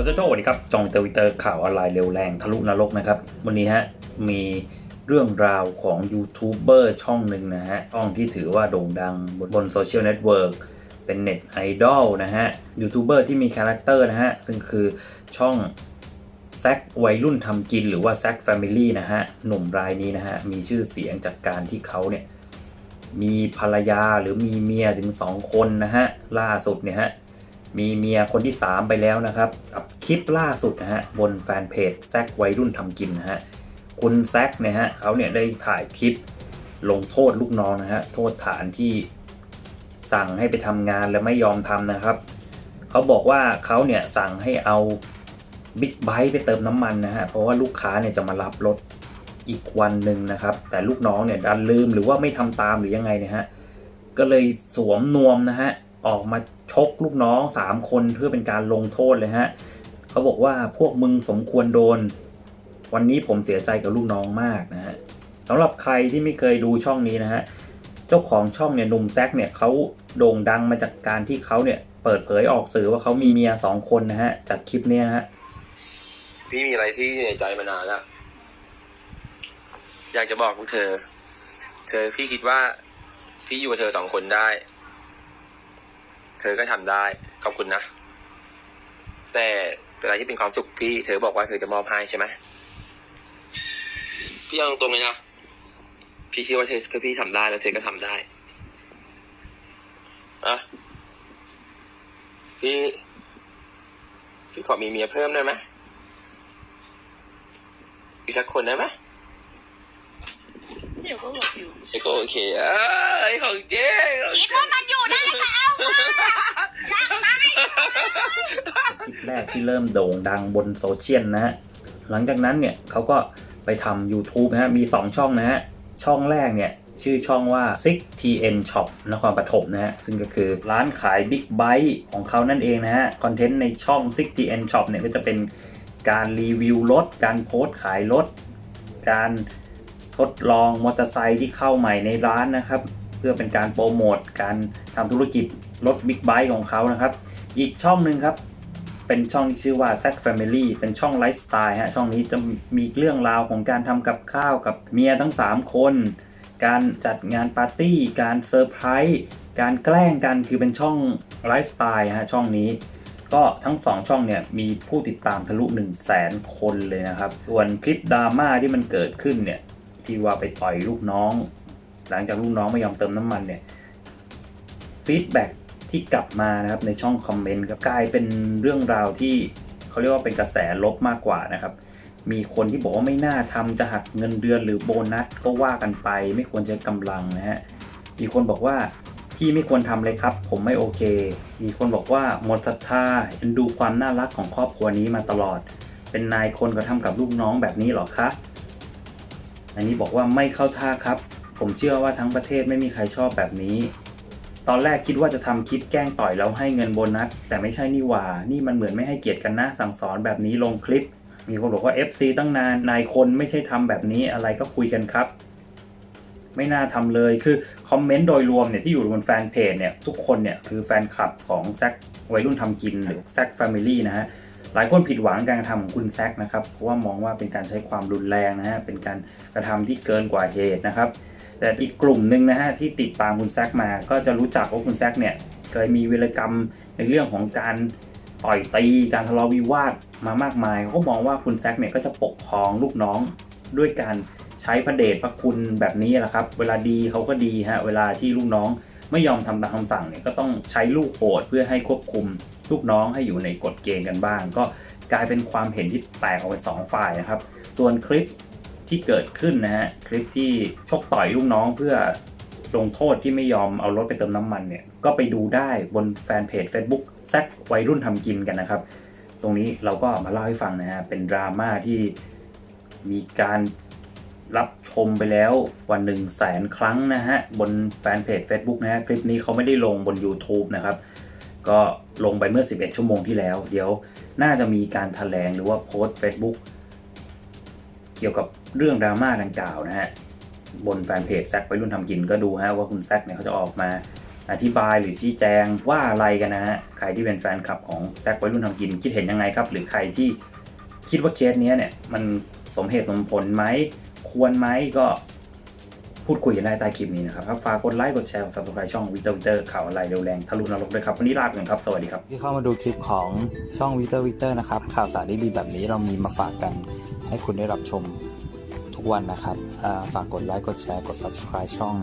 ดีครับ จองทวิเตอร์ข่าวออนไลน์เร็วแรงทะลุนรกนะครับ วันนี้ฮะมีเรื่องราวของยูทูบเบอร์ช่องหนึ่งนะฮะ ช่องที่ถือว่าโด่งดังบนบนโซเชียลเน็ตเวิร์กเป็นเน็ตไอดอลนะฮะ ยูทูบเบอร์ที่มีคาแรคเตอร์นะฮะ ซึ่งคือช่องแซกวัยรุ่นทำกินหรือว่าแซกแฟมิลี่นะฮะ หนุ่มรายนี้นะฮะ มีชื่อเสียงจากการที่เขาเนี่ยมีภรรยาหรือมีเมียถึง 2 คนนะฮะ ล่าสุดเนี่ยฮะ มีเมียคนที่ 3 ไปแล้วนะครับกับคลิปล่าสุดนะฮะบนแฟนเพจแซกวัยรุ่นทำกินนะฮะคุณแซกเนี่ยฮะเขาเนี่ยได้ถ่ายคลิปลงโทษลูกน้องนะฮะโทษฐานที่สั่งให้ไปทำงานแล้วไม่ยอมทำนะครับเขาบอกว่าเขาเนี่ยสั่งให้เอาบิ๊กไบค์ไปเติมน้ำมันนะฮะเพราะว่าลูกค้าเนี่ยจะมารับรถอีกวันหนึ่งนะครับ แต่ลูกน้องเนี่ยดันลืมหรือว่าไม่ทำตามหรือยังไงเนะฮะก็เลยสวมนวมนะฮะ ออกมาชกลูกน้อง 3 คนเพื่อเป็นการลงโทษเลยฮะเขาบอกว่าพวกมึงสมควรโดน วันนี้ผมเสียใจกับลูกน้องมากนะฮะสำหรับใครที่ไม่เคยดูช่องนี้นะฮะเจ้าของช่องเนี่ยหนุ่มแซกเนี่ยเขาโด่งดังมาจากการที่เขาเนี่ยเปิดเผยออกสื่อว่าเขามีเมียสองคนนะฮะ จากคลิปเนี้ยฮะพี่มีอะไรที่ในใจมานานแล้วอยากจะบอกพวกเธอ เธอพี่คิดว่า พี่อยู่กับเธอสองคนได้ เธอก็ทำได้ขอบคุณนะ แต่เวลาที่เป็นความสุขพี่เธอบอกว่าเธอจะมอบให้ใช่ไหมพี่เอาตรงๆเลยนะพี่เชื่อว่าเธอถ้าพี่ทำได้แล้วเธอก็ทำได้อะพี่พี่ขอมีเมียเพิ่มได้ไหมอีกสักคนได้ไหมเดี๋ยวก็บอกอยู่ไอ้ก็โอเคเอ้ยของเจ๊ของ คิด เจ๊ ว่ามันอยู่ได้ค่ะเอามา คลิปแร กที่เริ่มโด่งดังบนโซเชียลนะฮะหลังจากนั้นเนี่ยเขาก็ไปทำ YouTube นะฮะมี 2 ช่องนะฮะช่องแรกเนี่ยชื่อช่องว่า 6TN Shop นครปฐมนะฮะ ซึ่งก็คือร้านขายบิ๊กไบค์ของเขานั่นเองนะฮะ คอนเทนต์ในช่อง 6TN Shop เนี่ยก็จะเป็นการรีวิวรถ การโพสต์ขายรถ การทดลองมอเตอร์ไซค์ที่เข้าใหม่ในร้านนะครับ เพื่อเป็นการโปรโมท การทำธุรกิจรถบิ๊กไบค์ของเขานะครับ อีกช่องหนึ่งครับ เป็นช่องที่ชื่อว่า Z Family เป็นช่องไลฟ์สไตล์ฮะช่องนี้จะมีเรื่องราวของการทำกับข้าวกับเมียทั้ง 3 คน การจัดงานปาร์ตี้ การเซอร์ไพรส์การแกล้งกันคือเป็นช่องไลฟ์สไตล์ฮะช่องนี้ ก็ทั้ง 2 ช่องเนี่ยมีผู้ติดตามทะลุ 1 0 0 0 0แสนคนเลยนะครับ ส่วนคลิปดราม่าที่มันเกิดขึ้นเนี่ยที่ว่าไปต่อยลูกน้อง หลังจากลูกน้องไม่ยอมเติมน้ำมันเนี่ยฟีดแบ็ ที่กลับมานะครับในช่องคอมเมนต์ก็กลายเป็นเรื่องราวที่เขาเรียกว่าเป็นกระแสลบมากกว่านะครับ มีคนที่บอกว่าไม่น่าทำจะหักเงินเดือนหรือโบนัสก็ว่ากันไป ไม่ควรใช้กำลังนะฮะมีคนบอกว่าพี่ไม่ควรทำเลยครับ ผมไม่โอเค มีคนบอกว่าหมดศรัทธาเอ็นดูความน่ารักของครอบครัวนี้มาตลอด เป็นนายคนก็ทำกับลูกน้องแบบนี้หรอคะอันนี้บอกว่าไม่เข้าท่าครับ ผมเชื่อว่าทั้งประเทศไม่มีใครชอบแบบนี้ ตอนแรกคิดว่าจะทำคลิปแกล้งต่อยแล้วให้เงินโบนัส แต่ไม่ใช่นี่หว่า นี่มันเหมือนไม่ให้เกียรติกันนะ สั่งสอนแบบนี้ลงคลิป มีคนบอกว่า FC ตั้งนานนายคนไม่ใช่ทำแบบนี้อะไรก็คุยกันครับ ไม่น่าทำเลยคือคอมเมนต์โดยรวมเนี่ยที่อยู่บนแฟนเพจเนี่ยทุกคนเนี่ยคือแฟนคลับของแซกวัยรุ่นทำกินหรือแซกแฟมิลี่นะฮะหลายคนผิดหวังการกระทำของคุณแซกนะครับเพราะว่ามองว่าเป็นการใช้ความรุนแรงนะฮะเป็นการกระทำที่เกินกว่าเหตุนะครับ แต่อีกกลุ่มหนึ่งนะฮะที่ติดตามคุณแซกมา ก็จะรู้จักว่าคุณแซกเนี่ยเคยมีวีรกรรมในเรื่องของการต่อยตีการทะเลาะวิวาทมามากมายเขาก็มองว่าคุณแซกเนี่ยก็จะปกครองลูกน้องด้วยการใช้พระเดชพระคุณแบบนี้แหละครับ เวลาดีเขาก็ดีฮะเวลาที่ลูกน้องไม่ยอมทำตามคำสั่งเนี่ยก็ต้องใช้ลูกโหดเพื่อให้ควบคุมลูกน้องให้อยู่ในกฎเกณฑ์กันบ้าง ก็กลายเป็นความเห็นที่แตกออกเป็นสองฝ่ายนะครับ ส่วนคลิป ที่เกิดขึ้นนะฮะคลิปที่ชกต่อยลูกน้องเพื่อลงโทษที่ไม่ยอมเอารถไปเติมน้ำมันเนี่ยก็ไปดูได้บนแฟนเพจ Facebook แซกวัยรุ่นทำกินกันนะครับ ตรงนี้เราก็มาเล่าให้ฟังนะฮะเป็นดราม่าที่มีการรับชมไปแล้วกว่า1 0 0 0 0แสนครั้งนะฮะ บนแฟนเพจ Facebook นะฮะ คลิปนี้เขาไม่ได้ลงบน YouTube นะครับ ก็ลงไปเมื่อ 11 ชั่วโมงที่แล้ว เดี๋ยวน่าจะมีการถแถลงหรือว่าโพสต์ Facebook เกี่ยวกับ เรื่องดราม่าดังกล่าวนะฮะบนแฟนเพจแซกไปรุ่นทำกินก็ดูฮะว่าคุณแซกเนี่ยเขาจะออกมาอธิบายหรือชี้แจงว่าอะไรกันนะฮะใครที่เป็นแฟนคลับของแซกวัยรุ่นทำกิน คิดเห็นยังไงครับ หรือใครที่คิดว่าเคสเนี้ยเนี่ยมันสมเหตุสมผลไหมควรไหมก็พูดคุยกันได้ใต้คลิปนี้นะครับ ฝากกดไลค์ กดแชร์กด subscribe ช่องวิเตอร์วิเตอร์ข่าวอะไรเร็วแรงทะลุนรกด้วยครับ วันนี้ลาไปก่อนครับ สวัสดีครับ ที่เข้ามาดูคลิปของช่องวิเตอร์วิเตอร์นะครับ ข่าวสารดีๆแบบนี้เรามีมาฝากกันให้คุณได้รับชม ทุกวันนะครับฝากกดไลค์กดแชร์กด subscribe ช่องนะ